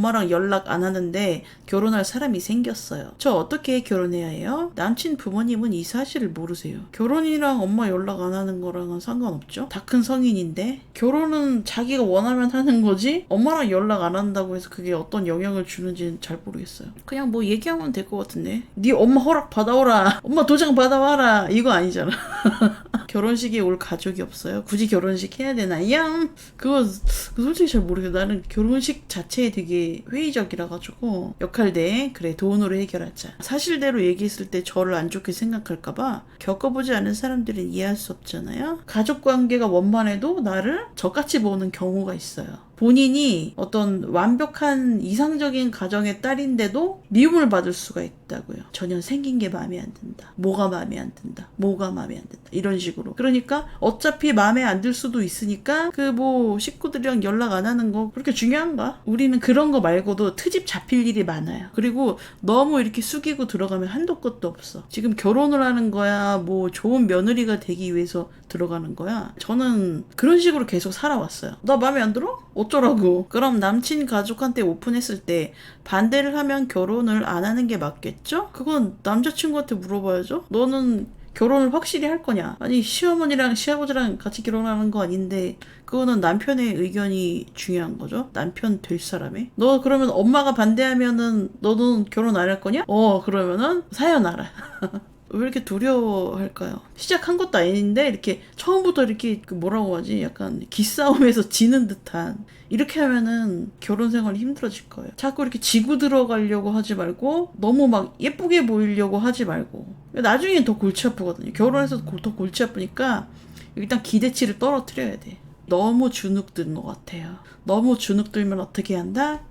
엄마랑 연락 안 하는데 결혼할 사람이 생겼어요. 저 어떻게 결혼해야 해요? 남친 부모님은 이 사실을 모르세요. 결혼이랑 엄마 연락 안 하는 거랑은 상관없죠. 다 큰 성인인데 결혼은 자기가 원하면 하는 거지 엄마랑 연락 안 한다고 해서 그게 어떤 영향을 주는지는 잘 모르겠어요. 그냥 뭐 얘기하면 될 것 같은데. 네 엄마 허락 받아오라. 엄마 도장 받아와라. 이거 아니잖아. 결혼식에 올 가족이 없어요. 굳이 결혼식 해야 되나? 양 그거 솔직히 잘 모르겠어. 나는 결혼식 자체에 되게 회의적이라 가지고 역할대 그래 돈으로 해결하자. 사실대로 얘기했을 때 저를 안 좋게 생각할까봐 겪어보지 않은 사람들은 이해할 수 없잖아요. 가족 관계가 원만해도 나를 저같이 보는 경우가 있어요. 본인이 어떤 완벽한 이상적인 가정의 딸인데도 미움을 받을 수가 있다고요. 전혀 생긴 게 마음에 안 든다. 뭐가 마음에 안 든다. 뭐가 마음에 안 든다. 이런 식으로. 그러니까 어차피 마음에 안 들 수도 있으니까 그 뭐 식구들이랑 연락 안 하는 거 그렇게 중요한가? 우리는 그런 거 말고도 트집 잡힐 일이 많아요. 그리고 너무 이렇게 숙이고 들어가면 한도 끝도 없어. 지금 결혼을 하는 거야. 뭐 좋은 며느리가 되기 위해서 들어가는 거야. 저는 그런 식으로 계속 살아왔어요. 나 마음에 안 들어? 어 쩌라고. 그럼 남친 가족한테 오픈했을 때 반대를 하면 결혼을 안 하는 게 맞겠죠? 그건 남자친구한테 물어봐야죠. 너는 결혼을 확실히 할 거냐? 아니 시어머니랑 시아버지랑 같이 결혼하는 거 아닌데 그거는 남편의 의견이 중요한 거죠. 남편 될 사람의. 너 그러면 엄마가 반대하면은 너는 결혼 안 할 거냐? 어 그러면은 사연하라. 왜 이렇게 두려워할까요? 시작한 것도 아닌데 이렇게 처음부터 이렇게 그 뭐라고 하지? 약간 기싸움에서 지는 듯한 이렇게 하면은 결혼 생활이 힘들어질 거예요. 자꾸 이렇게 지고 들어가려고 하지 말고 너무 막 예쁘게 보이려고 하지 말고 나중에 더 골치 아프거든요. 결혼해서 고- 더 골치 아프니까 일단 기대치를 떨어뜨려야 돼. 너무 주눅든 것 같아요. 너무 주눅들면 어떻게 한다?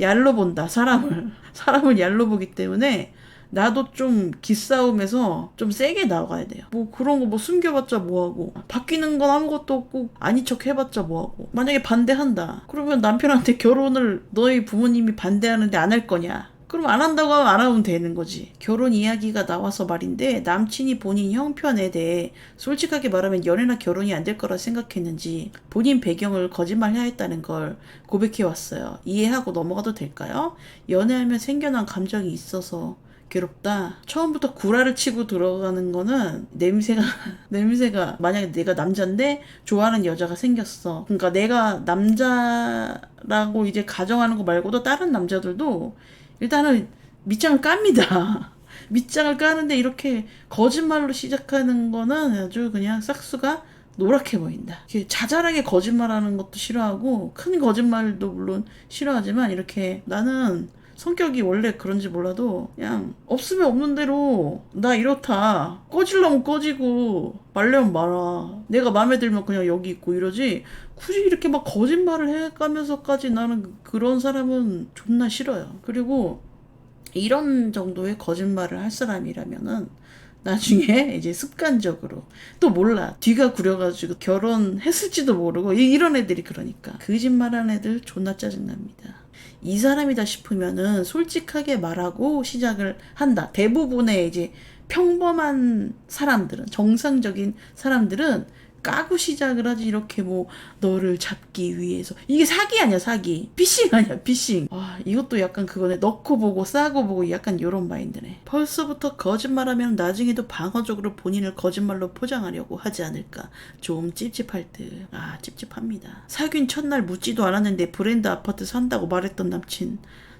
얄로 본다 사람을 사람을 얄로 보기 때문에 나도 좀 기싸움에서 좀 세게 나가야 돼요. 뭐 그런 거 뭐 숨겨봤자 뭐하고 바뀌는 건 아무것도 없고 아닌 척 해봤자 뭐하고 만약에 반대한다 그러면 남편한테 결혼을 너희 부모님이 반대하는데 안 할 거냐 그럼 안 한다고 하면 안 하면 되는 거지. 결혼 이야기가 나와서 말인데 남친이 본인 형편에 대해 솔직하게 말하면 연애나 결혼이 안 될 거라 생각했는지 본인 배경을 거짓말해야 했다는 걸 고백해 왔어요. 이해하고 넘어가도 될까요? 연애하면 생겨난 감정이 있어서 괴롭다. 처음부터 구라를 치고 들어가는 거는 냄새가 냄새가 만약에 내가 남자인데 좋아하는 여자가 생겼어. 그러니까 내가 남자라고 이제 가정하는 거 말고도 다른 남자들도 일단은 밑장을 깝니다. 밑장을 까는데 이렇게 거짓말로 시작하는 거는 아주 그냥 싹수가 노랗게 보인다. 자잘하게 거짓말하는 것도 싫어하고 큰 거짓말도 물론 싫어하지만 이렇게 나는 성격이 원래 그런지 몰라도 그냥 없으면 없는 대로 나 이렇다. 꺼질려면 꺼지고 말려면 말아. 내가 마음에 들면 그냥 여기 있고 이러지. 굳이 이렇게 막 거짓말을 해가면서까지 나는 그런 사람은 존나 싫어요. 그리고 이런 정도의 거짓말을 할 사람이라면은 나중에 이제 습관적으로 또 몰라. 뒤가 구려가지고 결혼했을지도 모르고 이- 이런 애들이 그러니까. 거짓말하는 애들 존나 짜증납니다. 이 사람이다 싶으면은 솔직하게 말하고 시작을 한다. 대부분의 이제 평범한 사람들은 정상적인 사람들은 까고 시작을 하지. 이렇게 뭐 너를 잡기 위해서. 이게 사기 아니야 사기. 피싱 아니야 피싱. 와 이것도 약간 그거네. 넣고 보고 싸고 보고 약간 요런 마인드네. 벌써부터 거짓말하면 나중에도 방어적으로 본인을 거짓말로 포장하려고 하지 않을까. 좀 찝찝할 듯 아 찝찝합니다. 사귄 첫날 묻지도 않았는데 브랜드 아파트 산다고 말했던 남친.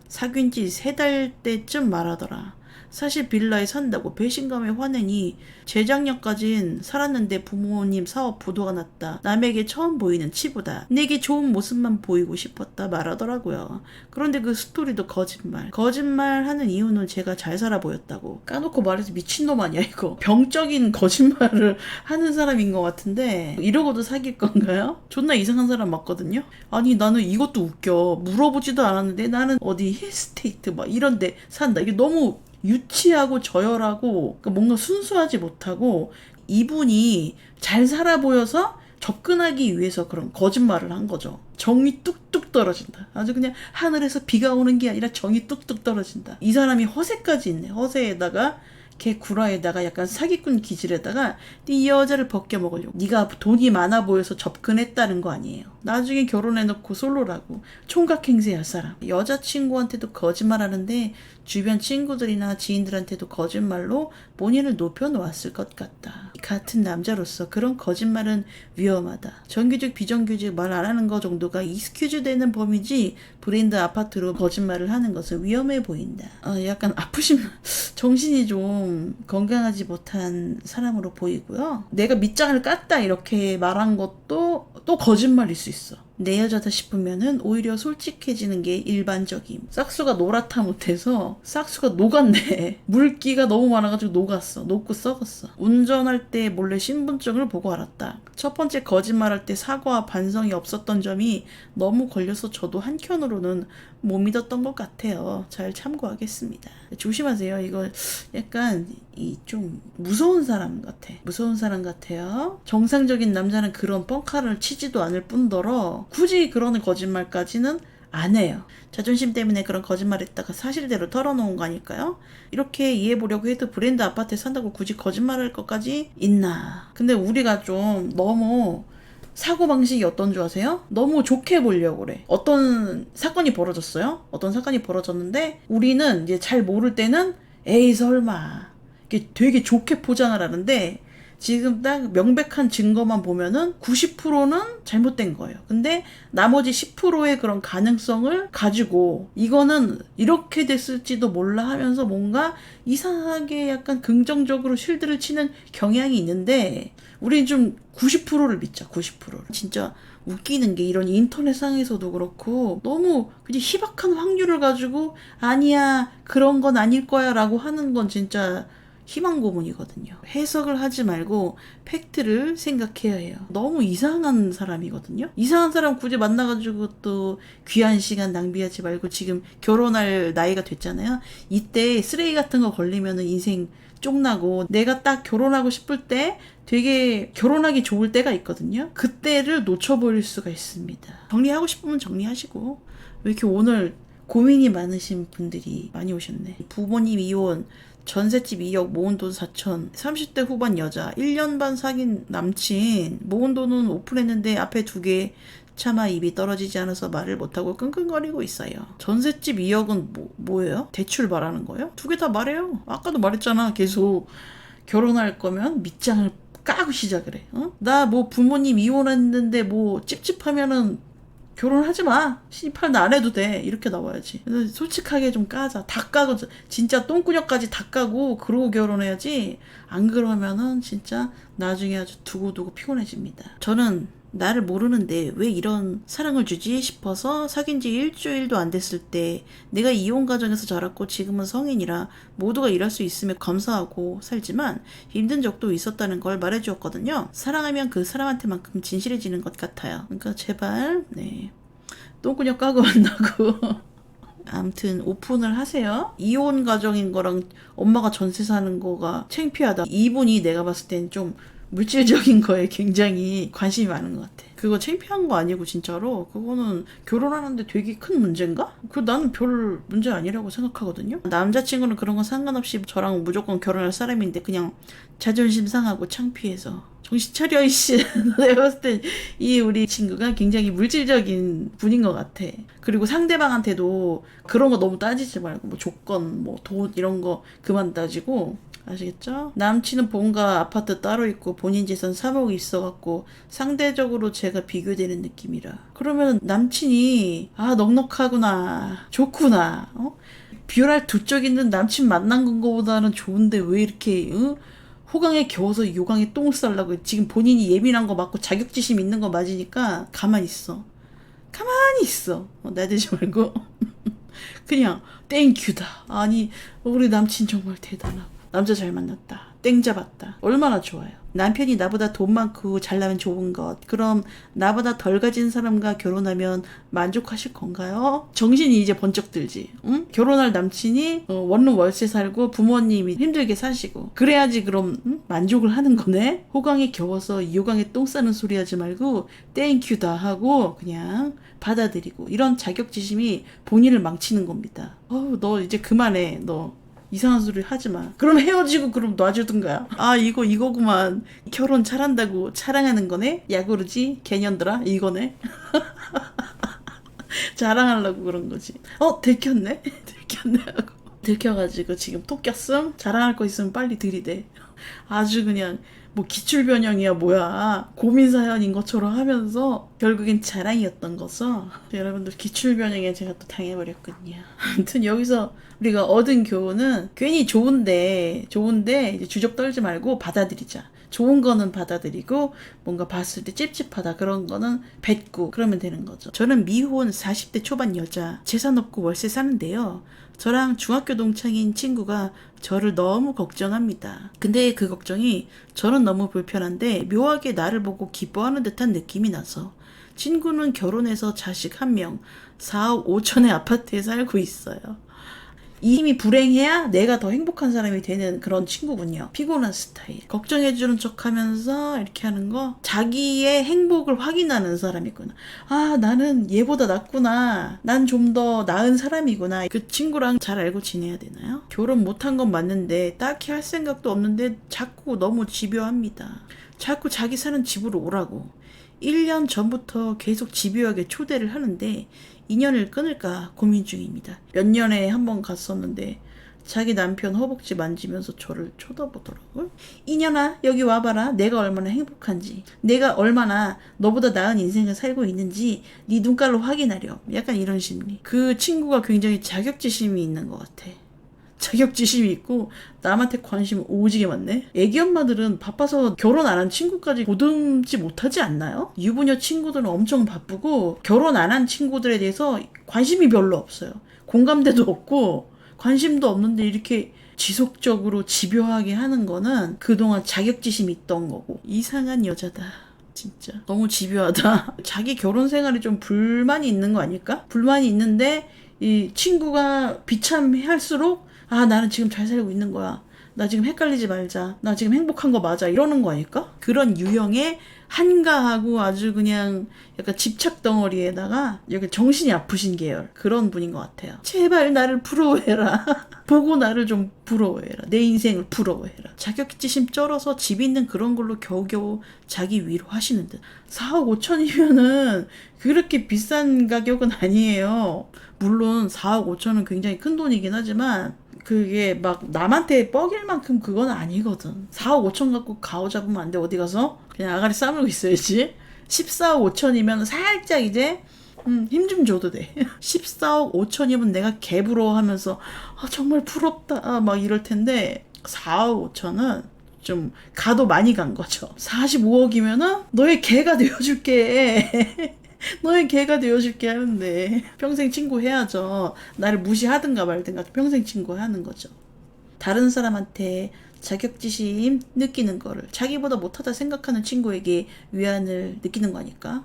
사귄 지 세 달 때쯤 말하더라 사실 빌라에 산다고 배신감에 화내니 재작년까진 살았는데 부모님 사업 부도가 났다. 남에게 처음 보이는 치부다. 내게 좋은 모습만 보이고 싶었다 말하더라고요. 그런데 그 스토리도 거짓말. 거짓말 하는 이유는 제가 잘 살아 보였다고. 까놓고 말해서 미친놈 아니야 이거. 병적인 거짓말을 하는 사람인 것 같은데 이러고도 사귈 건가요? 존나 이상한 사람 맞거든요? 아니 나는 이것도 웃겨. 물어보지도 않았는데 나는 어디 힐스테이트 막 이런데 산다. 이게 너무 유치하고 저열하고 그러니까 뭔가 순수하지 못하고 이분이 잘 살아 보여서 접근하기 위해서 그런 거짓말을 한 거죠. 정이 뚝뚝 떨어진다. 아주 그냥 하늘에서 비가 오는 게 아니라 정이 뚝뚝 떨어진다. 이 사람이 허세까지 있네. 허세에다가 개 구라에다가 약간 사기꾼 기질에다가 이 여자를 벗겨 먹으려고. 네가 돈이 많아 보여서 접근했다는 거 아니에요. 나중에 결혼해놓고 솔로라고 총각 행세할 사람. 여자친구한테도 거짓말하는데 주변 친구들이나 지인들한테도 거짓말로 본인을 높여놓았을 것 같다. 같은 남자로서 그런 거짓말은 위험하다. 정규직 비정규직 말 안 하는 거 정도가 이스큐즈 되는 범위지 브랜드 아파트로 거짓말을 하는 것은 위험해 보인다. 어, 약간 아프신 정신이 좀 건강하지 못한 사람으로 보이고요. 내가 밑장을 깠다 이렇게 말한 것도 또 거짓말일 수 있어. 있어. 내 여자다 싶으면은 오히려 솔직해지는 게 일반적임. 싹수가 노랗다 못해서 싹수가 녹았네. 물기가 너무 많아가지고 녹았어. 녹고 썩었어. 운전할 때 몰래 신분증을 보고 알았다. 첫 번째 거짓말할 때 사과와 반성이 없었던 점이 너무 걸려서 저도 한켠으로는 못 믿었던 것 같아요. 잘 참고하겠습니다. 조심하세요. 이거 약간 이 좀 무서운 사람 같아. 무서운 사람 같아요. 정상적인 남자는 그런 뻥카를 치지도 않을 뿐더러 굳이 그런 거짓말까지는 안 해요. 자존심 때문에 그런 거짓말 했다가 사실대로 털어놓은 거니까요. 이렇게 이해해보려고 해도 브랜드 아파트에 산다고 굳이 거짓말할 것까지 있나. 근데 우리가 좀 너무 사고방식이 어떤 줄 아세요? 너무 좋게 보려고 그래. 어떤 사건이 벌어졌어요? 어떤 사건이 벌어졌는데 우리는 이제 잘 모를 때는 에이 설마 이게 되게 좋게 포장을 하는데 지금 딱 명백한 증거만 보면은 90%는 잘못된 거예요. 근데 나머지 10%의 그런 가능성을 가지고 이거는 이렇게 됐을지도 몰라 하면서 뭔가 이상하게 약간 긍정적으로 쉴드를 치는 경향이 있는데 우리 좀 90%를 믿자. 90%를. 진짜 웃기는 게 이런 인터넷상에서도 그렇고 너무 그냥 희박한 확률을 가지고 아니야 그런 건 아닐 거야 라고 하는 건 진짜 희망 고문이거든요. 해석을 하지 말고 팩트를 생각해야 해요. 너무 이상한 사람이거든요. 이상한 사람 굳이 만나가지고 또 귀한 시간 낭비하지 말고 지금 결혼할 나이가 됐잖아요. 이때 쓰레기 같은 거 걸리면은 인생 쪽나고 내가 딱 결혼하고 싶을 때 되게 결혼하기 좋을 때가 있거든요. 그때를 놓쳐버릴 수가 있습니다. 정리하고 싶으면 정리하시고 왜 이렇게 오늘 고민이 많으신 분들이 많이 오셨네. 부모님 이혼, 전셋집 2억, 모은 돈 4천, 30대 후반 여자, 1년 반 사귄 남친, 모은 돈은 오픈했는데 앞에 두 개, 차마 입이 떨어지지 않아서 말을 못하고 끙끙거리고 있어요. 전셋집 2억은 뭐, 뭐예요? 대출 말하는 거예요? 두 개 다 말해요. 아까도 말했잖아. 계속 결혼할 거면 밑장을 까고 시작을 해. 어? 나 뭐 부모님 이혼했는데 뭐 찝찝하면은 결혼하지 마. 신입하는 안 해도 돼. 이렇게 나와야지. 솔직하게 좀 까자. 다 까고 진짜 똥꾸녕까지 다 까고 그러고 결혼해야지. 안 그러면은 진짜 나중에 아주 두고두고 피곤해집니다. 저는 나를 모르는데 왜 이런 사랑을 주지 싶어서 사귄 지 일주일도 안 됐을 때 내가 이혼 가정에서 자랐고 지금은 성인이라 모두가 일할 수 있으며 감사하고 살지만 힘든 적도 있었다는 걸 말해주었거든요. 사랑하면 그 사람한테만큼 진실해지는 것 같아요. 그러니까 제발 네 똥꾸녕 까고 만나고 아무튼 오픈을 하세요. 이혼 가정인 거랑 엄마가 전세 사는 거가 창피하다. 이분이 내가 봤을 땐 좀 물질적인 거에 굉장히 관심이 많은 것 같아. 그거 창피한 거 아니고 진짜로 그거는 결혼하는데 되게 큰 문제인가? 그 나는 별 문제 아니라고 생각하거든요. 남자친구는 그런 건 상관없이 저랑 무조건 결혼할 사람인데 그냥 자존심 상하고 창피해서 정신 차려 이씨 내가 봤을 때이 우리 친구가 굉장히 물질적인 분인 것 같아 그리고 상대방한테도 그런 거 너무 따지지 말고 뭐 조건 뭐 돈 이런 거 그만 따지고 아시겠죠? 남친은 본가 아파트 따로 있고 본인 재산 3억이 있어갖고 상대적으로 제가 비교되는 느낌이라 그러면 남친이 아 넉넉하구나 좋구나 어? 비열할 두쪽 있는 남친 만난 거보다는 좋은데 왜 이렇게 어? 호강에 겨워서 요강에 똥을 싸려고 지금 본인이 예민한 거 맞고 자격지심 있는 거 맞으니까 가만히 있어. 가만히 있어. 어, 나대지 말고. 그냥 땡큐다. 아니 우리 남친 정말 대단하고 남자 잘 만났다. 땡 잡았다. 얼마나 좋아요. 남편이 나보다 돈 많고 잘나면 좋은 것. 그럼 나보다 덜 가진 사람과 결혼하면 만족하실 건가요? 정신이 이제 번쩍 들지. 응? 결혼할 남친이 어, 원룸 월세 살고 부모님이 힘들게 사시고 그래야지 그럼 응? 만족을 하는 거네. 호강에 겨워서 이호강에 똥 싸는 소리 하지 말고 땡큐다 하고 그냥 받아들이고 이런 자격지심이 본인을 망치는 겁니다. 어우 너 이제 그만해 너. 이상한 소리 하지 마. 그럼 헤어지고 그럼 놔주든가. 아 이거 이거구만. 결혼 잘한다고 자랑하는 거네. 야구르지 개년들아 이거네. 자랑하려고 그런 거지. 어 들켰네. 들켰네 하고. 들켜가지고 지금 톡 꼈음. 자랑할 거 있으면 빨리 들이대. 아주 그냥 뭐 기출 변형이야 뭐야 고민 사연인 것처럼 하면서 결국엔 자랑이었던 거죠. 여러분들 기출 변형에 제가 또 당해버렸거든요. 아무튼 여기서 우리가 얻은 교훈은 괜히 좋은데 좋은데 주접 떨지 말고 받아들이자. 좋은 거는 받아들이고 뭔가 봤을 때 찝찝하다 그런 거는 뱉고 그러면 되는 거죠. 저는 미혼 40대 초반 여자 재산 없고 월세 사는데요. 저랑 중학교 동창인 친구가 저를 너무 걱정합니다. 근데 그 걱정이 저는 너무 불편한데 묘하게 나를 보고 기뻐하는 듯한 느낌이 나서 친구는 결혼해서 자식 한 명, 4억 5천의 아파트에 살고 있어요. 이 힘이 불행해야 내가 더 행복한 사람이 되는 그런 친구군요. 피곤한 스타일. 걱정해주는 척 하면서 이렇게 하는 거. 자기의 행복을 확인하는 사람이구나. 아, 나는 얘보다 낫구나. 난 좀 더 나은 사람이구나. 그 친구랑 잘 알고 지내야 되나요? 결혼 못한 건 맞는데 딱히 할 생각도 없는데 자꾸 너무 집요합니다. 자꾸 자기 사는 집으로 오라고. 1년 전부터 계속 집요하게 초대를 하는데 인연을 끊을까 고민 중입니다. 몇 년에 한 번 갔었는데 자기 남편 허벅지 만지면서 저를 쳐다보더라고요. 이년아 여기 와봐라. 내가 얼마나 행복한지. 내가 얼마나 너보다 나은 인생을 살고 있는지 네 눈깔로 확인하렴. 약간 이런 심리. 그 친구가 굉장히 자격지심이 있는 것 같아. 자격지심이 있고 남한테 관심 오지게 많네. 애기 엄마들은 바빠서 결혼 안 한 친구까지 보듬지 못하지 않나요? 유부녀 친구들은 엄청 바쁘고 결혼 안 한 친구들에 대해서 관심이 별로 없어요. 공감대도 없고 관심도 없는데 이렇게 지속적으로 집요하게 하는 거는 그동안 자격지심이 있던 거고 이상한 여자다. 진짜 너무 집요하다. 자기 결혼 생활에 좀 불만이 있는 거 아닐까? 불만이 있는데 이 친구가 비참할수록 아 나는 지금 잘 살고 있는 거야. 나 지금 헷갈리지 말자. 나 지금 행복한 거 맞아. 이러는 거 아닐까? 그런 유형의 한가하고 아주 그냥 약간 집착 덩어리에다가 여기 정신이 아프신 계열 그런 분인 것 같아요. 제발 나를 부러워해라. 보고 나를 좀 부러워해라. 내 인생을 부러워해라. 자격지심 쩔어서 집 있는 그런 걸로 겨우겨우 자기 위로 하시는 듯. 4억 5천이면은 그렇게 비싼 가격은 아니에요. 물론 4억 5천은 굉장히 큰 돈이긴 하지만 그게 막 남한테 뻐길 만큼 그건 아니거든. 4억 5천 갖고 가오 잡으면 안 돼. 어디 가서 그냥 아가리 싸물고 있어야지. 14억 5천이면 살짝 이제 음, 힘 좀 줘도 돼. 14억 5천이면 내가 개부러워 하면서 아, 정말 부럽다. 아, 막 이럴 텐데 4억 5천은 좀 가도 많이 간 거죠. 45억이면은 너의 개가 되어줄게. 너의 개가 되어줄게 하는데 평생 친구 해야죠. 나를 무시하든가 말든가 평생 친구 하는 거죠. 다른 사람한테 자격지심 느끼는 거를 자기보다 못하다 생각하는 친구에게 위안을 느끼는 거니까